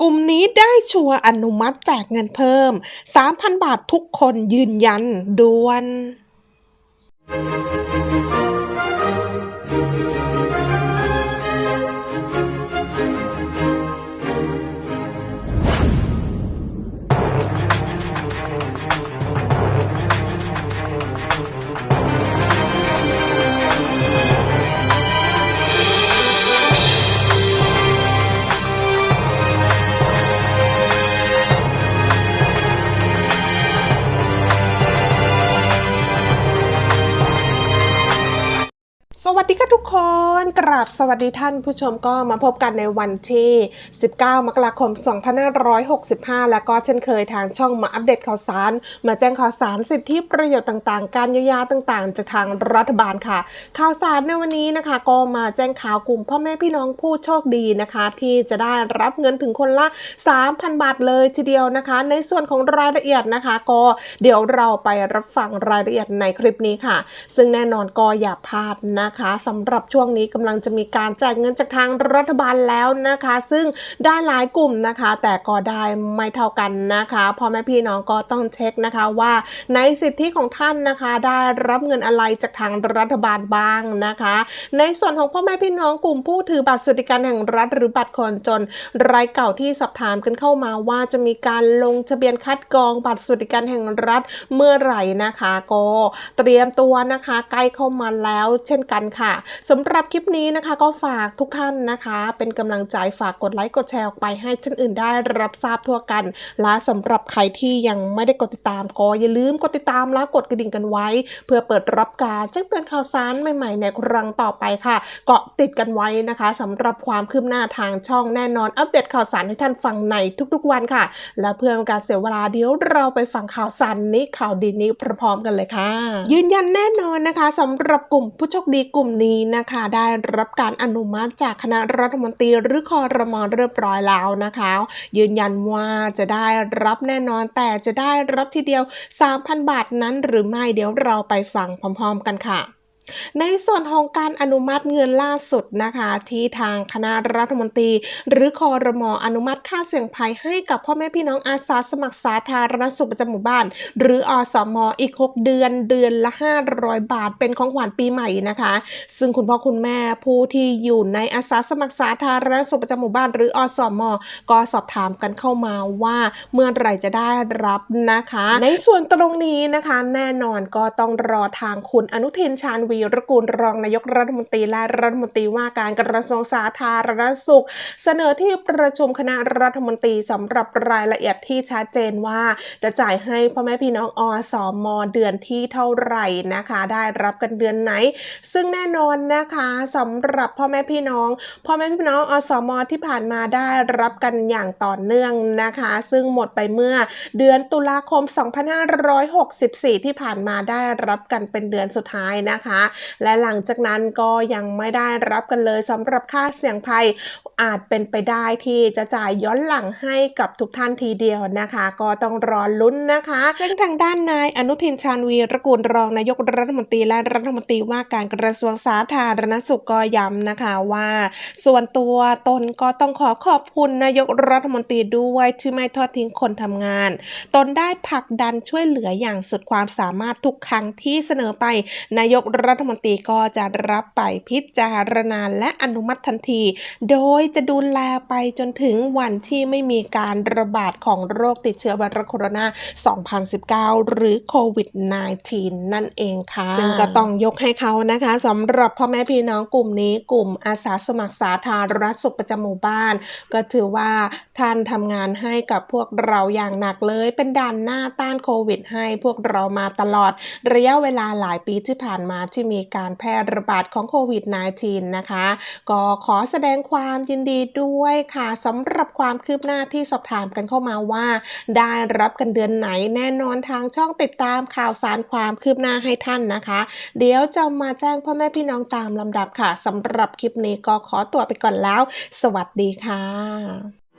กลุ่มนี้ได้ชัวร์อนุมัติแจกเงินเพิ่ม 3,000 บาททุกคนยืนยันด่วน วัสดีค่ะทุกคน กราบสวัสดีท่านผู้ชมก็มาพบกันในวันที่ 19 มกราคม 2565 และก็เช่นเคยทางช่องมาอัปเดตข่าวสาร มาแจ้งข่าวสารสิทธิประโยชน์ต่างๆ การเยียวยาต่างๆ จากทางรัฐบาลค่ะ ข่าวสารในวันนี้นะคะ ก็มาแจ้งข่าวกลุ่มพ่อแม่พี่น้องผู้โชคดีนะคะ ที่จะได้รับเงินถึงคนละ 3,000 บาทเลยทีเดียวนะคะ ในส่วนของรายละเอียดนะคะ ก็เดี๋ยวเราไปรับฟังรายละเอียดในคลิปนี้ค่ะ ซึ่งแน่นอนก็อย่าพลาดนะคะสำหรับช่วงนี้กำลังจะมีการแจกเงินจากทางรัฐบาลแล้วนะคะ ซึ่งได้หลายกลุ่มนะคะ แต่ก็ได้ไม่เท่ากันนะคะพ่อแม่พี่น้องก็ต้องเช็คนะคะว่าในสิทธิของท่านนะคะได้รับเงินอะไรจากทางรัฐบาลบ้างนะคะ ในส่วนของพ่อแม่พี่น้องกลุ่มผู้ถือบัตรสวัสดิการแห่งรัฐหรือบัตรคนจน รายเก่าที่สอบถามกันเข้ามาว่าจะมีการลงทะเบียนคัดกรองบัตรสวัสดิการแห่งรัฐเมื่อไหร่นะคะ ก็เตรียมตัวนะคะ ใกล้เข้ามาแล้ว เช่นกันค่ะสำหรับคลิปนี้นะคะ ก็ฝากทุกท่านนะคะ เป็นกำลังใจฝากกดไลค์กดแชร์ออกไปให้ท่านอื่นได้รับทราบทั่วกัน และสำหรับใครที่ยังไม่ได้กดติดตามก็อย่าลืมกดติดตามและกดกระดิ่งกันไว้ เพื่อเปิดรับการแจ้งเตือนข่าวสารใหม่ๆ ในครั้งต่อไปค่ะ เกาะติดกันไว้นะคะสำหรับความคืบหน้าทางช่องแน่นอนอัปเดตข่าวสารให้ท่านฟังในทุกๆวันค่ะ และเพื่อการเสียเวลาเดี๋ยวเราไปฟังข่าวสารนี้ข่าวดีนี้พร้อมๆกันเลยค่ะ ยืนยันแน่นอนนะคะสำหรับกลุ่มผู้โชคดีกลุ่มุ่มนี้นะคะได้รับการอนุมัติจากคณะรัฐมนตรีหรือคอรมอเรียบร้อยแล้วนะคะ ยืนยันว่าจะได้รับแน่นอนแต่จะได้รับทีเดียว 3,000 บาทนั้นหรือไม่เดี๋ยวเราไปฟังพร้อม ๆ กันค่ะ ในส่วนของการอนุมัติเงินล่าสุดนะคะ ที่ทางคณะรัฐมนตรี หรือคอรมออนุมัติค่าเสี่ยงภัยให้กับพ่อแม่พี่น้องอาสาสมัครสาธารณสุขประจำหมู่บ้าน หรืออสมอีก 6 เดือนเดือนละ 500 บาทเป็นของขวัญปีใหม่นะคะ ซึ่งคุณพ่อคุณแม่ผู้ที่อยู่ในอาสาสมัครสาธารณสุขประจำหมู่บ้าน หรืออสมก็สอบถามกันเข้ามาว่าเมื่อไหร่จะได้รับนะคะ ในส่วนตรงนี้นะคะ แน่นอนก็ต้องรอทางคุณอนุทินชาญวีรกูลรองนายกรัฐมนตรีและรัฐมนตรีว่าการกระทรวงสาธารณสุข เสนอที่ประชุมคณะรัฐมนตรีสำหรับรายละเอียดที่ชัดเจนว่า จะจ่ายให้พ่อแม่พี่น้องอสมเดือนที่เท่าไหร่นะคะ ได้รับกันเดือนไหน ซึ่งแน่นอนนะคะสำหรับพ่อแม่พี่น้องพ่อแม่พี่น้องอสมที่ผ่านมาได้รับกันอย่างต่อเนื่องนะคะ ซึ่งหมดไปเมื่อเดือนตุลาคม 2564 ที่ผ่านมาได้รับกันเป็นเดือนสุดท้ายนะคะและหลังจากนั้นก็ยังไม่ได้รับกันเลยสำหรับค่าเสี่ยงภัยอาจเป็นไปได้ที่จะจ่ายย้อนหลังให้กับทุกท่านทีเดียวนะคะ ก็ต้องรอลุ้นนะคะ ซึ่งทางด้านนายอนุทินชาญวีรกูลรองนายกรัฐมนตรีและรัฐมนตรีว่าการกระทรวงสาธารณสุขก็ย้ำนะคะว่า ส่วนตัวตนก็ต้องขอขอบคุณนายกรัฐมนตรีด้วยที่ไม่ทอดทิ้งคนทำงาน ตนได้ผลักดันช่วยเหลืออย่างสุดความสามารถทุกครั้งที่เสนอไปนายกรััฐมนตรีก็จะรับไปพิจารณาและอนุมัติทันที โดยจะดูแลไปจนถึงวันที่ไม่มีการระบาดของโรคติดเชื้อไวรัสโคโรนา 2019 หรือโควิด -19 นั่นเองค่ะ ซึ่งก็ต้องยกให้เขานะคะสำหรับพ่อแม่พี่น้องกลุ่มนี้กลุ่มอาสาสมัครสาธารณสุขประจำหมู่บ้าน ก็ถือว่าท่านทำงานให้กับพวกเราอย่างหนักเลยเป็นด่านหน้าต้านโควิดให้พวกเรามาตลอด ระยะเวลาหลายปีที่ผ่านมาที่ที่มีการแพร่ระบาดของโควิด -19 นะคะ ก็ขอแสดงความยินดีด้วยค่ะสำหรับความคืบหน้าที่สอบถามกันเข้ามาว่า ได้รับกันเดือนไหนแน่นอนทางช่องติดตามข่าวสารความคืบหน้าให้ท่านนะคะ เดี๋ยวจะมาแจ้งพ่อแม่พี่น้องตามลำดับค่ะสำหรับคลิปนี้ก็ขอตัวไปก่อนแล้ว สวัสดีค่ะ